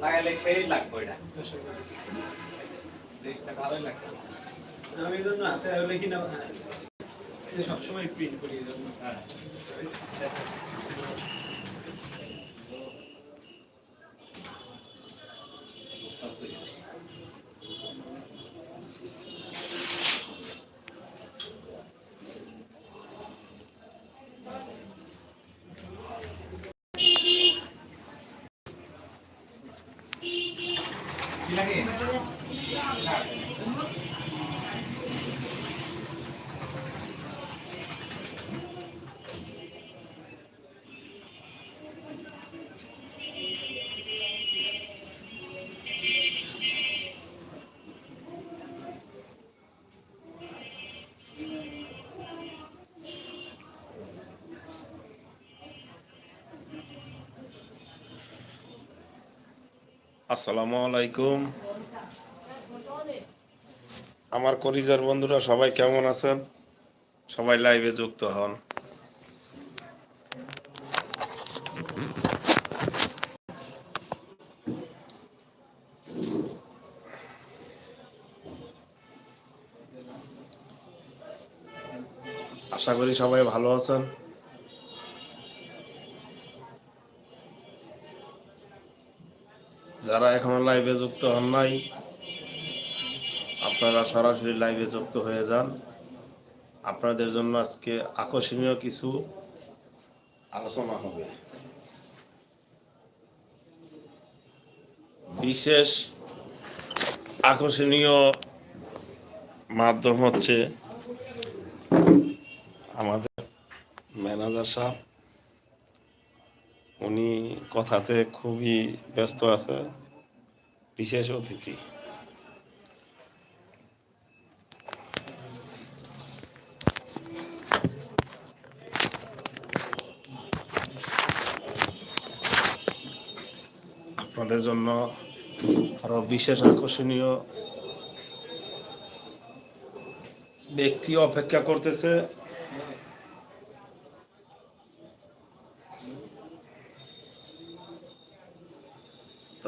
লাগাইলে সেই লাগবে এটা জিনিসটা ভালোই লাগতেছে আমি এই জন্য হাতে আর লিখি না হ্যাঁ, সবসময় প্রিন্ট করি এই জন্য। হ্যাঁ। লাগে আসসালামু আলাইকুম। আমার কলিজার বন্ধুরা, সবাই কেমন আছেন? সবাই লাইভে যুক্ত হন। আশা করি সবাই ভালো আছেন। যারা এখনও লাইভে যুক্ত হন নাই, আপনারা সরাসরি লাইভে যুক্ত হয়ে যান। আপনাদের জন্য আজকে আকর্ষণীয় কিছু আলোচনা হবে। বিশেষ আকর্ষণীয় মাধ্যম হচ্ছে আমাদের ম্যানেজার সাহেব। উনি কথাতে খুবই ব্যস্ত আছে, বিশেষ অতিথি। আপনাদের জন্য আরও বিশেষ আকর্ষণীয় ব্যক্তি অপেক্ষা করতেছে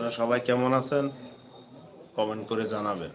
আপনারা সবাই কেমন আছেন? কমেন্ট করে জানাবেন।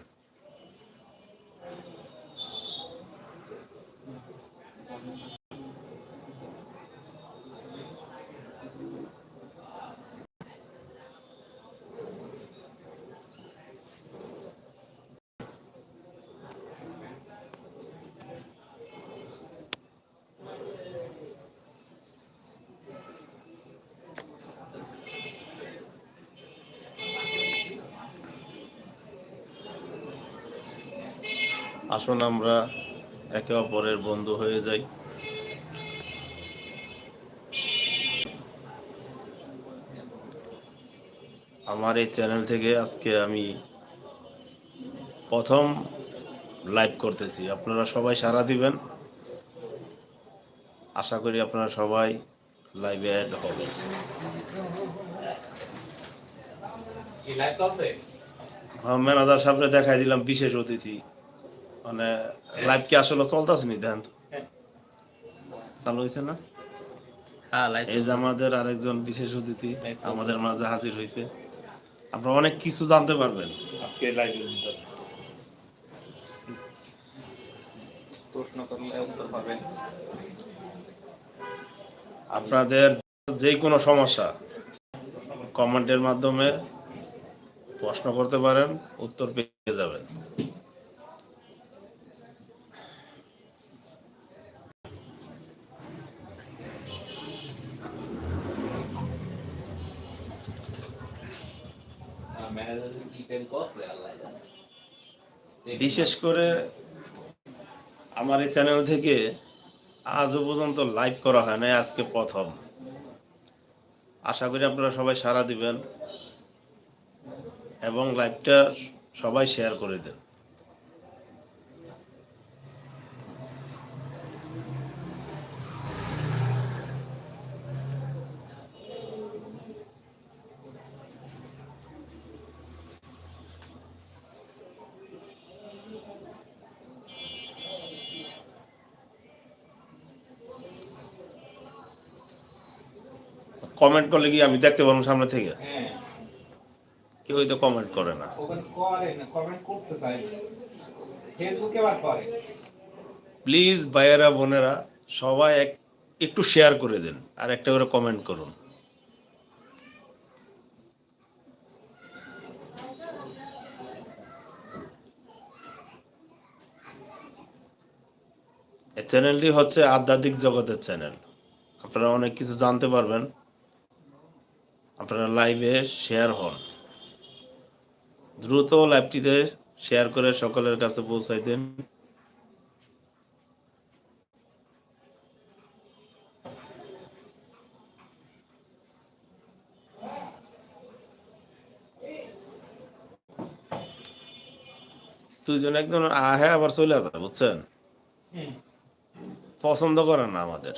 আসুন আমরা একে অপরের বন্ধু হয়ে যাই। আমার এই চ্যানেল থেকে আজকে আমি প্রথম লাইভ করতেছি। আপনারা সবাই সাড়া দিবেন। আশা করি আপনারা সবাই লাইভে অ্যাড হবেন হ্যাঁ ম্যানেজার সাহেবরে দেখাই দিলাম বিশেষ অতিথি। মানে লাইভ কি আসলে চলতেছে নি চালু হয়েছে না? হ্যাঁ এই যে আমাদের আরেকজন বিশেষ অতিথি আমাদের মাঝে হাজির হয়েছে আপনারা অনেক কিছু জানতে পারবেন আজকে লাইভের ভিতরে। প্রশ্ন করলে উত্তর পাবেন। আপনাদের যে কোনো সমস্যা কমেন্টের মাধ্যমে প্রশ্ন করতে পারেন উত্তর পেয়ে যাবেন ম্যানেজার কি পেন করছে আল্লাহ জানে বিশেষ করে আমার এই চ্যানেল থেকে আজও পর্যন্ত লাইভ করা হয় না আজকে প্রথম। আশা করি আপনারা সবাই সারা দিবেন এবং লাইভটা সবাই শেয়ার করে দেন। কমেন্ট করলে কি আমি দেখতে পারব সামনে থেকে? হ্যাঁ। কেউই তো কমেন্ট করে না। ওখানে করে না কমেন্ট করতে চাই ফেসবুকে আবার করে। প্লিজ ভাইয়েরা বোনেরা সবাই এক- একটু শেয়ার করে দেন আর একটা করে কমেন্ট করুন। চ্যানেলটি হচ্ছে আধ্যাত্মিক জগতের চ্যানেল আপনারা অনেক কিছু জানতে পারবেন। আপনারা লাইভে শেয়ার হন। দ্রুত লাইভটিতে শেয়ার করে সকলের কাছে পৌঁছাই দেন। দুইজন একদম আহে আবার চলে আসে বুঝছেন? পছন্দ করে না আমাদের।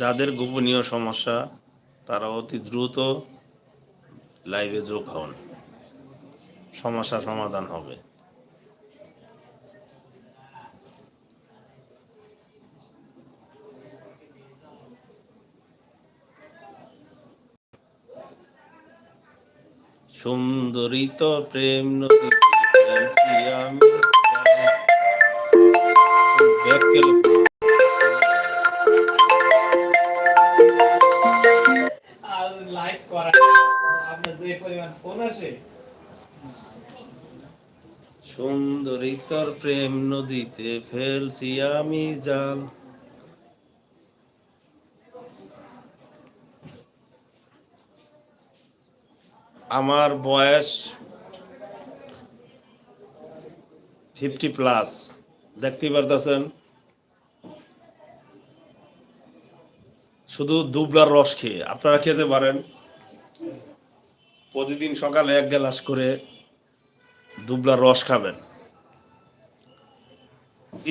যাদের গোপনীয় সমস্যা, তারা অতি দ্রুত লাইভে যোগ হন। সমস্যা সমাধান হবে। সুন্দরিত প্রেম নদী আসে? সুন্দরী তোর প্রেম নদীতে ফেলছি আমি জাল। আমার বয়স ফিফটি প্লাস দেখতে পারতেছেন? শুধু দুবলার রস খেয়ে। আপনারা খেতে পারেন। প্রতিদিন সকালে এক গ্লাস করে দুবলার রস খাবেন।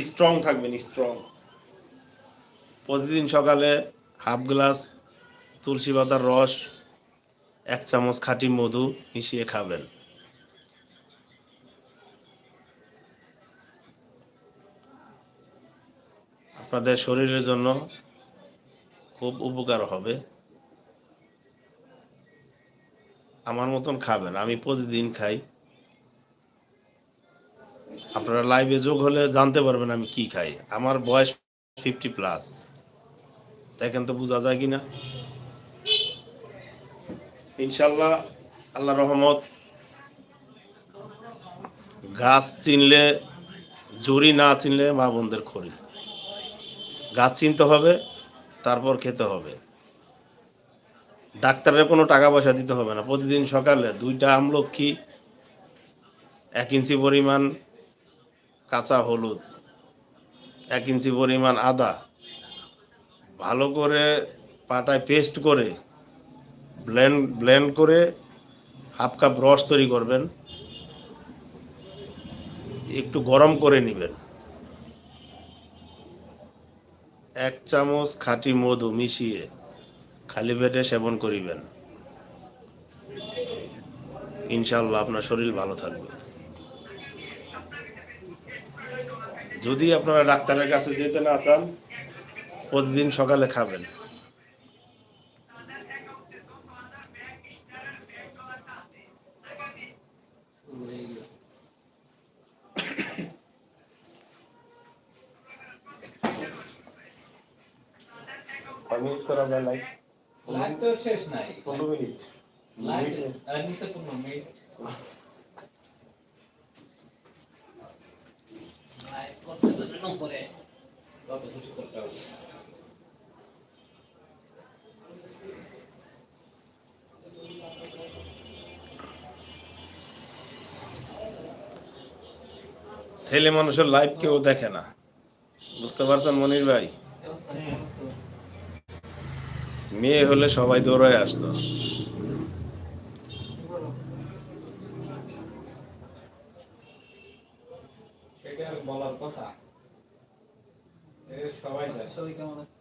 স্ট্রং থাকবেন স্ট্রং প্রতিদিন সকালে হাফ গ্লাস তুলসী পাতার রস, এক চামচ খাঁটি মধু মিশিয়ে খাবেন। আপনাদের শরীরের জন্য খুব উপকার হবে। আমার মতন খাবেন, আমি প্রতিদিন খাই। আপনারা লাইভে যোগ হলে জানতে পারবেন আমি কি খাই। আমার বয়স ফিফটি প্লাস দেখেন তো বোঝা যায় কিনা? ইনশাল্লাহ আল্লাহ রহমত, গাছ চিনলে জুড়ি না চিনলে মা বোনদের খড়ি গাছ চিনতে হবে, তারপর খেতে হবে। ডাক্তারের কোনো টাকা পয়সা দিতে হবে না। প্রতিদিন সকালে দুইটা আমলক্ষী, এক ইঞ্চি পরিমাণ কাঁচা হলুদ, এক ইঞ্চি পরিমাণ আদা, ভালো করে পাটায় পেস্ট করে ব্লেন্ড ব্লেন্ড করে হাফ কাপ রস তৈরি করবেন। একটু গরম করে নেবেন। এক চামচ খাঁটি মধু মিশিয়ে খালি পেটে সেবন করিবেন। ইনশাল্লাহ আপনার শরীর ভালো থাকবে। যদি আপনারা ডাক্তারের কাছে যেতে না চান, প্রতিদিন সকালে খাবেন। করা যায় লাইক লাইক তো শেষ নাই। পনেরো মিনিট। লাইক আর নিচে পনেরো মিনিট। লাইক করতে গেলে উপরে। কত খুশি করতে হবে? ছেলে মানুষের লাইভ কেউ দেখে না। বুঝতে পারছেন মনির ভাই? মেয়ে হলে সবাই দৌড়ায় আসতো সেটাই এটা আর বলার কথা এ সবাই জানে সবাই কেমন আছে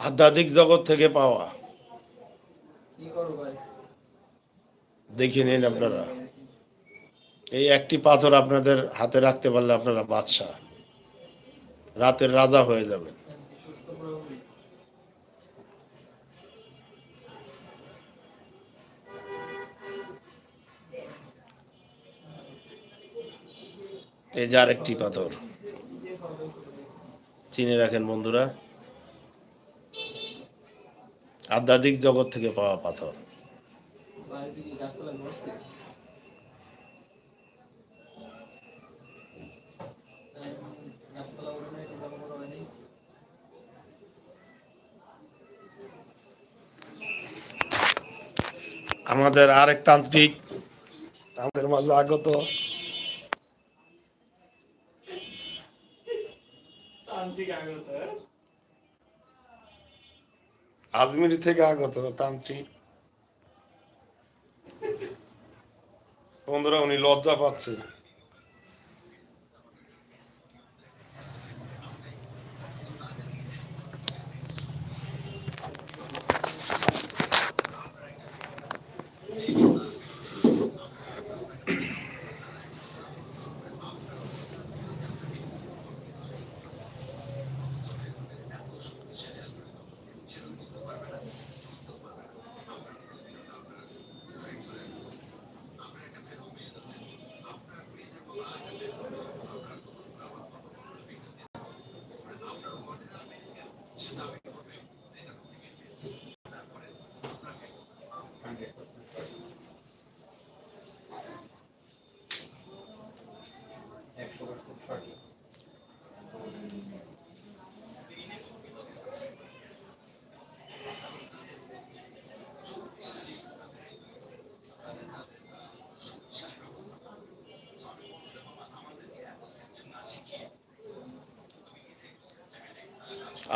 আধ্যাত্মিক জগৎ থেকে পাওয়া কি করো ভাই দেখে নিন আপনারা। এই একটি পাথর আপনাদের হাতে রাখতে পারলে আপনারা বাদশাহ। রাতের রাজা হয়ে যাবেন। এই যে আরেকটি পাথর। চিনে রাখেন বন্ধুরা। আধ্যাত্মিক জগৎ থেকে পাওয়া পাথর। গাছপালা ওঠে নাই হয়নি আমাদের আরেক তান্ত্রিক আমাদের মাঝে আগত। আজমির থেকে আগত তান্ত্রিক। বন্ধুরা উনি লজ্জা পাচ্ছে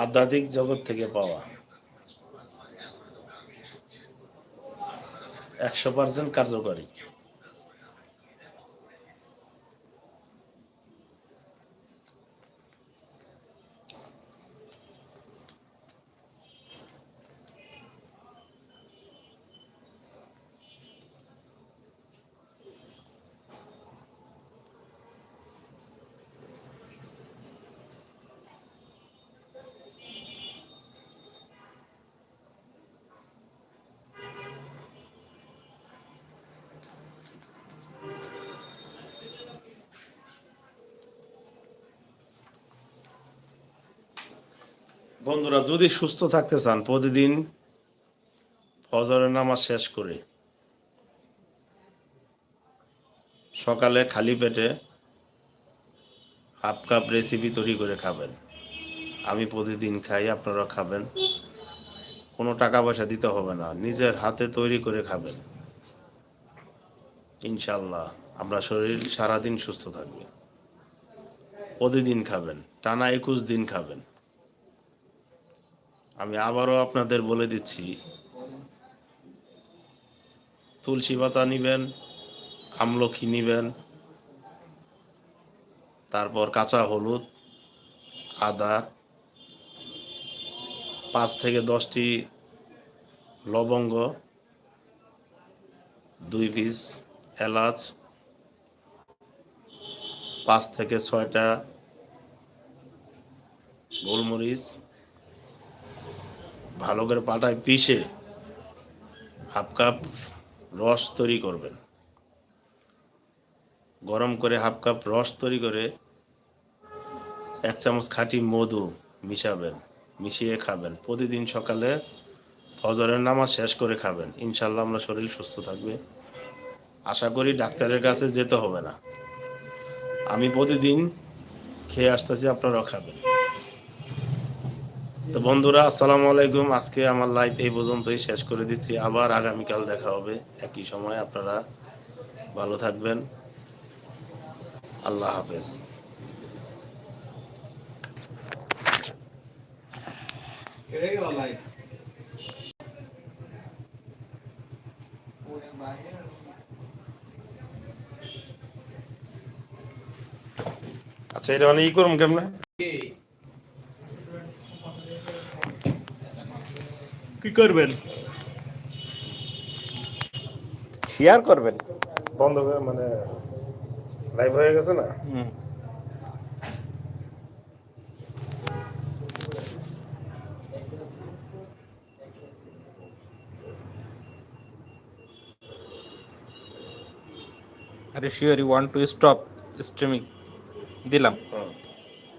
আধ্যাত্মিক জগৎ থেকে পাওয়া। একশো পার্সেন্ট কার্যকরী। বন্ধুরা, যদি সুস্থ থাকতে চান, প্রতিদিন ফজরের নামাজ শেষ করে সকালে খালি পেটে হাফ কাপ রেসিপি তৈরি করে খাবেন। আমি প্রতিদিন খাই আপনারা খাবেন। কোনো টাকা পয়সা দিতে হবে না, নিজের হাতে তৈরি করে খাবেন। ইনশাল্লাহ আমরা শরীর সারাদিন সুস্থ থাকবে। প্রতিদিন খাবেন, টানা একুশ দিন খাবেন। আমি আবারও আপনাদের বলে দিচ্ছি, তুলসী পাতা নিবেন, আমলখি নিবেন, তারপর কাঁচা হলুদ, আদা, পাঁচ থেকে দশটি লবঙ্গ, দুই পিস এলাচ, পাঁচ থেকে ছয়টা গোলমরিচ ভালো করে পাটায় পিষে হাফ কাপ রস তৈরি করবেন। গরম করে হাফ কাপ রস তৈরি করে এক চামচ খাঁটি মধু মিশাবেন, মিশিয়ে খাবেন। প্রতিদিন সকালে ফজরের নামাজ শেষ করে খাবেন। ইনশাল্লাহ আমরা শরীর সুস্থ থাকবে। আশা করি ডাক্তারের কাছে যেতে হবে না। আমি প্রতিদিন খেয়ে আসতেছি, আপনারাও খাবেন। তো বন্ধুরা, আসসালামু আলাইকুম। আজকে আমার লাইভ এই পর্যন্তই শেষ করে দিচ্ছি। আবার আগামীকাল দেখা হবে। একই সময় আপনারা ভালো থাকবেন। আল্লাহ হাফেজ। আচ্ছা এটা অনেক ই করুন কেমনে? কি করবেন শেয়ার করবেন? বন্ধ করে মানে লাইভ হয়ে গেছে না? হুম। Are you sure you want to stop streaming? দিলাম। হুম।